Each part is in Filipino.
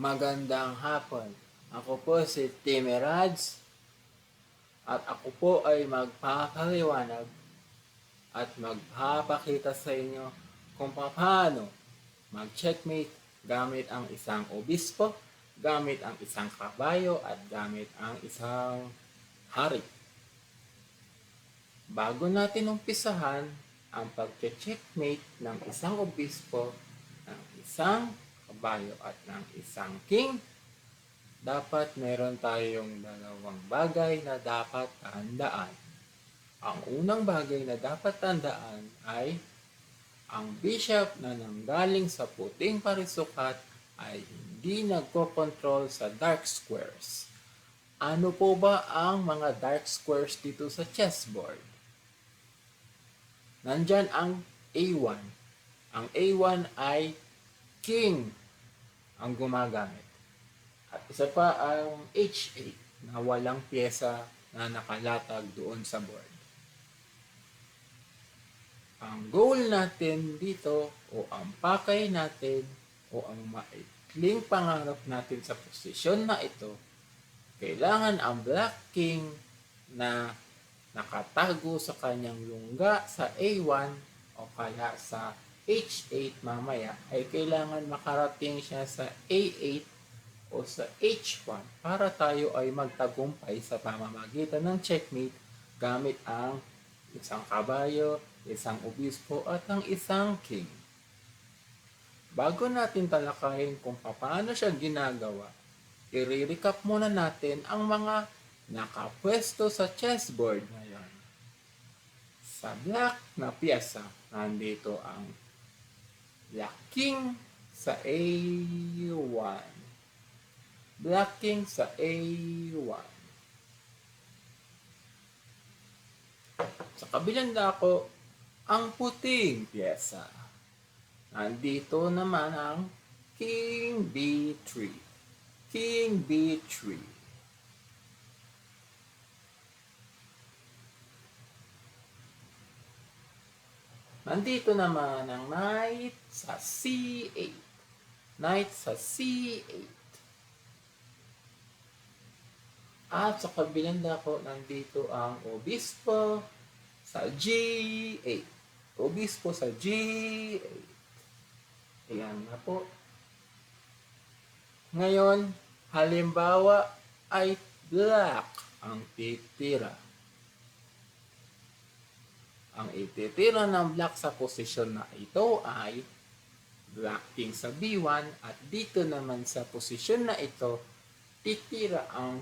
Magandang hapon. Ako po si Timmy Rads at ako po ay magpapaliwanag at magpapakita sa inyo kung paano mag-checkmate gamit ang isang obispo, gamit ang isang kabayo at gamit ang isang hari. Bago natin umpisahan ang pag-checkmate ng isang obispo, ng isang kabayo at ng isang king, dapat meron tayong dalawang bagay na dapat tandaan. Ang unang bagay na dapat tandaan ay ang bishop na nanggaling sa puting parisukat ay hindi nagko-control sa dark squares. Ano po ba ang mga dark squares dito sa chessboard? Nandyan ang A1. Ang A1 ay king ang gumagamit. At isa pa ang H8 na walang pyesa na nakalatag doon sa board. Ang goal natin dito o ang pakay natin o ang maikling pangarap natin sa posisyon na ito, kailangan ang Black King na nakatago sa kanyang lungga sa A1 o kaya sa H8 mamaya ay kailangan makarating siya sa A8 o sa H1 para tayo ay magtagumpay sa pamamagitan ng checkmate gamit ang isang kabayo, isang obispo at ang isang king. Bago natin talakayin kung paano siya ginagawa, i-recap muna natin ang mga nakapwesto sa chessboard ngayon. Sa black na piyesa, nandito ang Black King sa A1. Black King sa A1. Sa kabilang dako, ang puting pyesa. Nandito naman ang King B3. King B3. Nandito naman ang knight sa C8. Knight sa C8. At sa kabilang dako, nandito ang obispo sa G8. Obispo sa G8. Ayan na po. Ngayon, halimbawa ay black ang titira. Ang ititira ng black sa posisyon na ito ay black king sa B1 at dito naman sa posisyon na ito, titira ang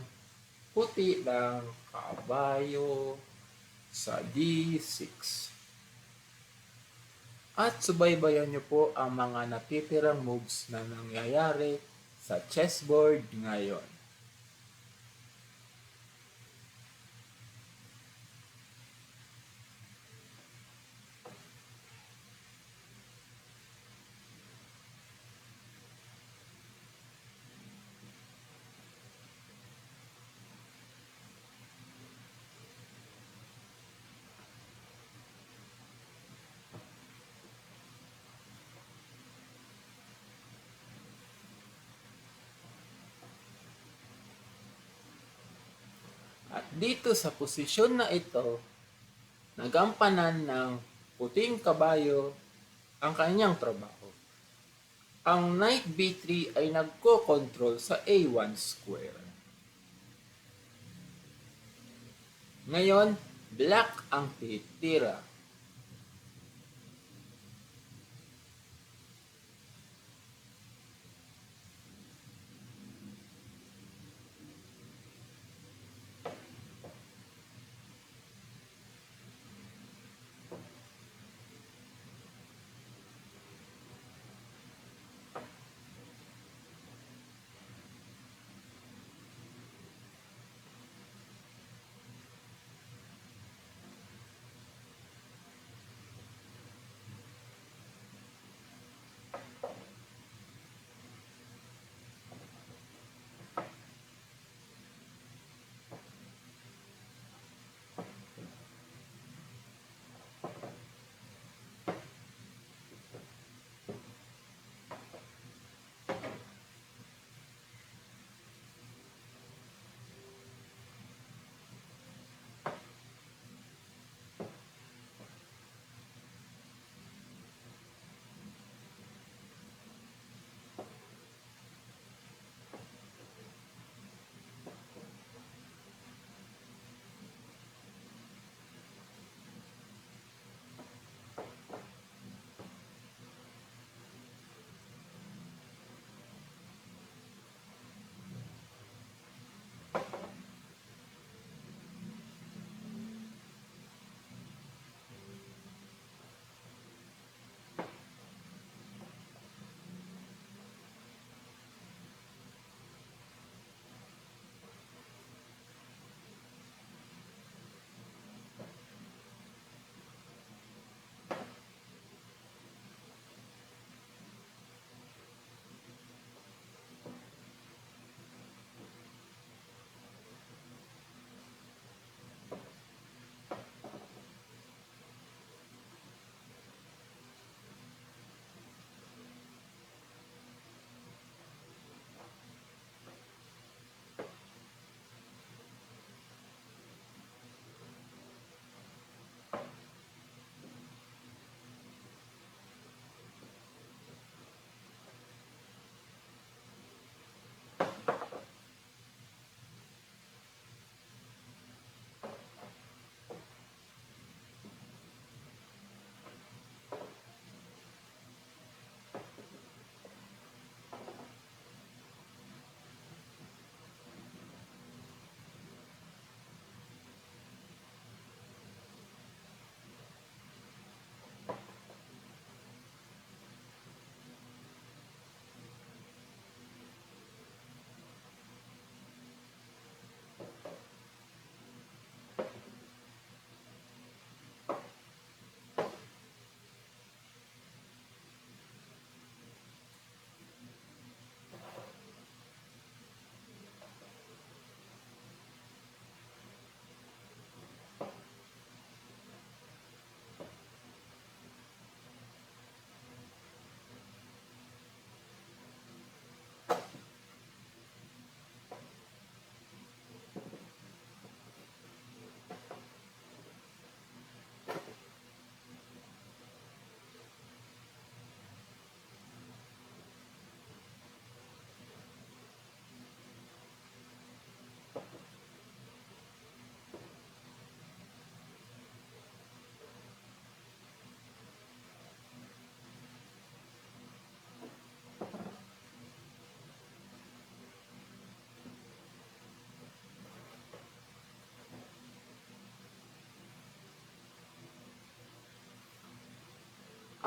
puti ng kabayo sa D6. At subaybayan niyo po ang mga natitirang moves na nangyayari sa chessboard ngayon. At dito sa posisyon na ito, nagampanan ng puting kabayo ang kanyang trabaho. Ang knight b3 ay nagko-control sa a1 square. Ngayon, black ang titira.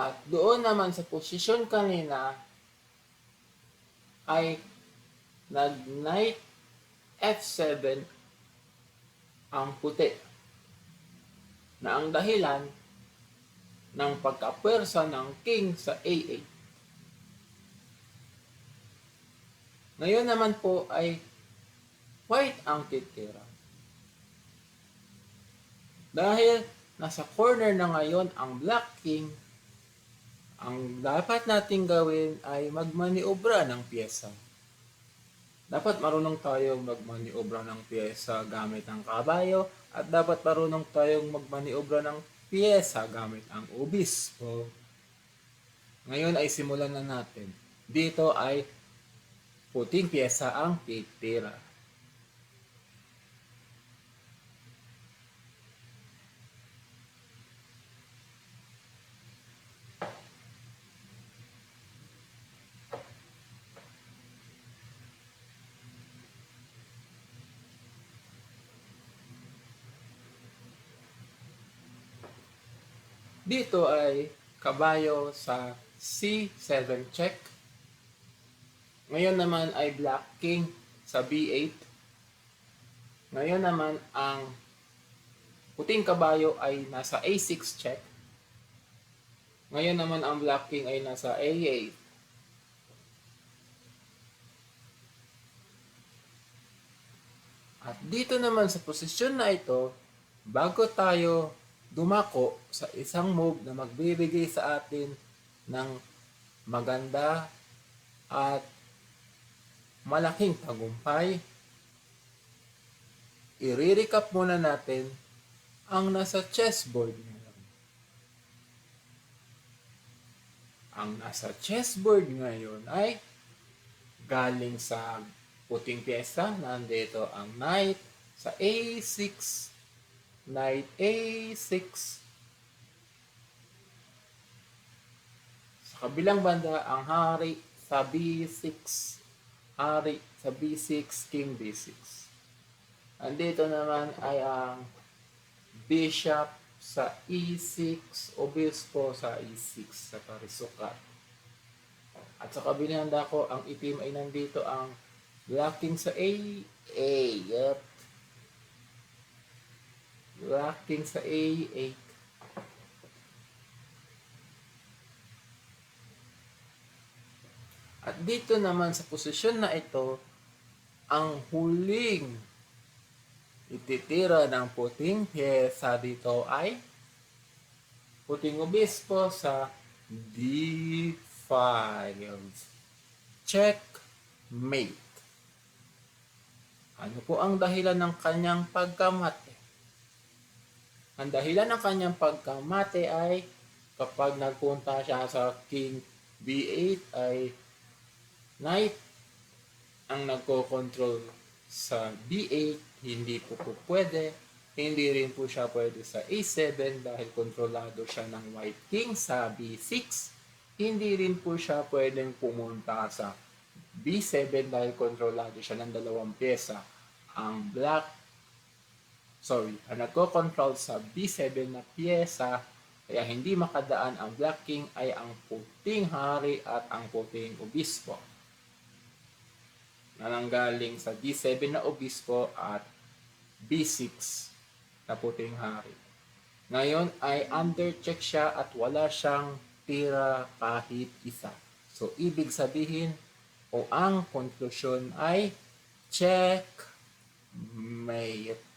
At doon naman sa posisyon kanina ay nag knight f7 ang puti na ang dahilan ng pagkapwersa ng king sa a8. Ngayon naman po ay white ang titira. Dahil nasa corner na ngayon ang black king, ang dapat nating gawin ay magmaniobra ng pyesa. Dapat marunong tayong magmaniobra ng pyesa gamit ang kabayo at dapat marunong tayong magmaniobra ng pyesa gamit ang obispo. Ngayon ay simulan na natin. Dito ay puting pyesa ang titira. Dito ay kabayo sa C7 check. Ngayon naman ay Black King sa B8. Ngayon naman ang puting kabayo ay nasa A6 check. Ngayon naman ang Black King ay nasa A8. At dito naman sa posisyon na ito, bago tayo dumako sa isang move na magbibigay sa atin ng maganda at malaking tagumpay, i-recap muna natin ang nasa chessboard ngayon. Ang nasa chessboard ngayon ay galing sa puting pyesa, nandito ang knight sa A6, knight A6. Sa kabilang banda, ang hari sa B6, hari sa B6, king B6. Andito naman ay ang bishop sa E6, obispo sa E6 sa parisukat. At sa kabilang banda ko, ang itim ay nandito ang blocking sa A, A, yep. Blocking sa A8. At dito naman sa posisyon na ito, ang huling ititira ng puting pyesa dito ay puting obispo sa D5. Checkmate. Ano po ang dahilan ng kanyang pagkamate? Ang dahilan ng kanyang pagkamate ay kapag nagpunta siya sa King B8 ay Knight ang nagko-control sa B8, hindi po po pwede. Hindi rin po siya pwede sa A7 dahil kontrolado siya ng White King sa B6. Hindi rin po siya pwedeng pumunta sa B7 dahil kontrolado siya ng dalawang pyesa. Ang Black, sorry, ang nagko-control sa B7 na pyesa kaya hindi makadaan ang Black King ay ang puting hari at ang puting obispo na nanggaling sa D7 na obispo at B6 na puting hari. Ngayon ay under check siya at wala siyang tira kahit isa. So, ibig sabihin o ang konklusyon ay check mate.